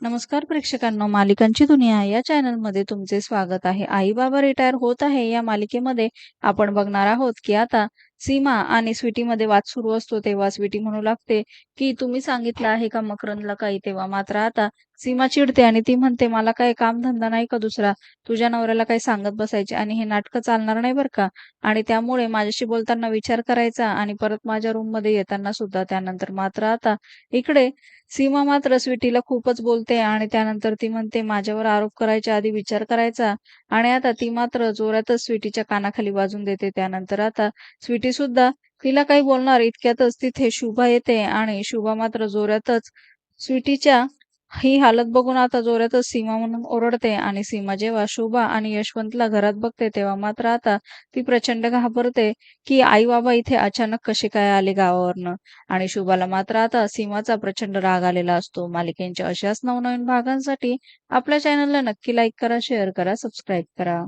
नमस्कार प्रेक्षकांनो मालिकांची दुनिया या चॅनलमध्ये तुमचे स्वागत आहे. आई बाबा रिटायर होत आहे या मालिकेमध्ये आपण बघणार आहोत की आता सीमा आणि स्वीटीमध्ये वाद सुरू असतो तेव्हा स्वीटी म्हणू लागते की तुम्ही सांगितलं आहे का मकरंदला काही? तेव्हा मात्र आता सीमा चिडते आणि ती म्हणते मला काही कामधंदा नाही का दुसरा? तुझ्या नवऱ्याला काही सांगत बसायचे आणि हे नाटकं चालणार नाही बरं का? आणि त्यामुळे माझ्याशी बोलताना विचार करायचा आणि परत माझ्या रूममध्ये येताना सुद्धा. त्यानंतर मात्र आता इकडे सीमा मात्र स्वीटीला खूपच बोलते आणि त्यानंतर ती म्हणते माझ्यावर आरोप करायच्या आधी विचार करायचा. आणि आता ती मात्र जोरातच स्वीटीच्या कानाखाली वाजून देते. त्यानंतर आता स्वीटी सुद्धा तिला काही बोलणार इतक्यातच तिथे शुभा येते आणि शुभा मात्र जोरातच स्वीटीच्या ही हालत बघून आता जोरातच सीमा म्हणून ओरडते आणि सीमा जेव्हा शोभा आणि यशवंतला घरात बघते तेव्हा मात्र आता ती प्रचंड घाबरते की आई बाबा इथे अचानक कसे काय आले गावावरनं? आणि शुभाला मात्र आता सीमाचा प्रचंड राग आलेला असतो. मालिकेंच्या अशाच नवनवीन भागांसाठी आपल्या चॅनलला नक्की लाईक करा शेअर करा सबस्क्राईब करा.